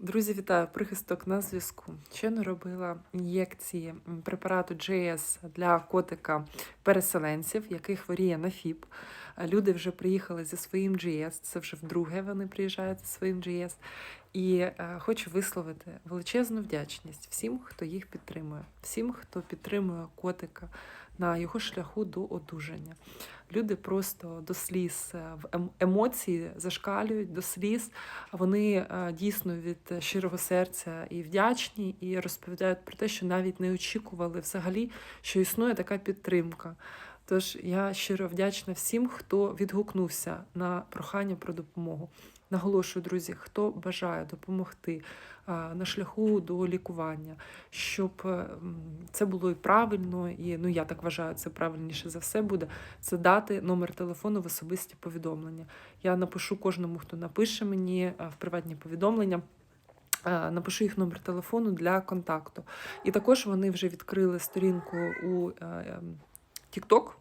Друзі, вітаю! Прихисток на зв'язку. Ще не робила ін'єкції препарату JS для котика переселенців, який хворіє на ФІП. Люди вже приїхали зі своїм GS, це вже вдруге вони приїжджають зі своїм GS. І е, хочу висловити величезну вдячність всім, хто їх підтримує, всім, хто підтримує котика на його шляху до одужання. Люди просто до сліз е, в ем- емоції зашкалюють до сліз. Вони е, дійсно від щирого серця і вдячні, і розповідають про те, що навіть не очікували взагалі, що існує така підтримка. Тож я щиро вдячна всім, хто відгукнувся на прохання про допомогу. Наголошую, друзі, хто бажає допомогти на шляху до лікування, щоб е, це було і правильно, і ну я так вважаю, це правильніше за все буде. Це дати номер телефону в особисті повідомлення. Я напишу кожному, хто напише мені е, в приватні повідомлення. е, Напишу їх номер телефону для контакту. І також вони вже відкрили сторінку у TikTok.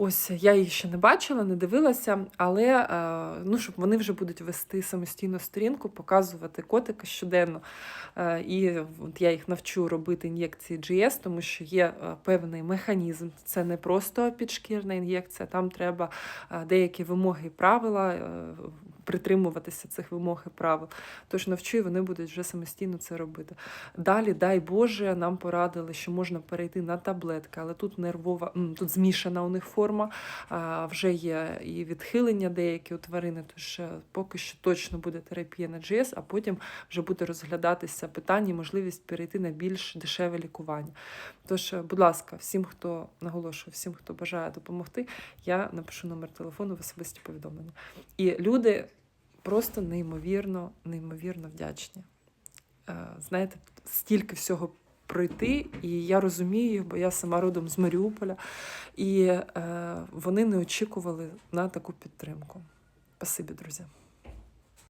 Ось я її ще не бачила, не дивилася, але е, ну, щоб вони вже будуть вести самостійну сторінку, показувати котика щоденно. Е, І от я їх навчу робити ін'єкції GS, тому що є е, певний механізм. Це не просто підшкірна ін'єкція, там треба деякі вимоги і правила. Притримуватися цих вимог і правил. Тож навчу, і вони будуть вже самостійно це робити. Далі, дай Боже, нам порадили, що можна перейти на таблетки, але тут нервова, тут змішана у них форма, вже є і відхилення деякі у тварини. Тож е, поки що точно буде терапія на GS, а потім вже буде розглядатися питання, можливість перейти на більш дешеве лікування. Тож, е, будь ласка, всім, хто наголошую, всім, хто бажає допомогти, я напишу номер телефону в особисті повідомлення. І люди просто неймовірно, неймовірно вдячні. Е, Знаєте, стільки всього пройти, і я розумію, бо я сама родом з Маріуполя, і е, вони не очікували на таку підтримку. Спасибі, друзі.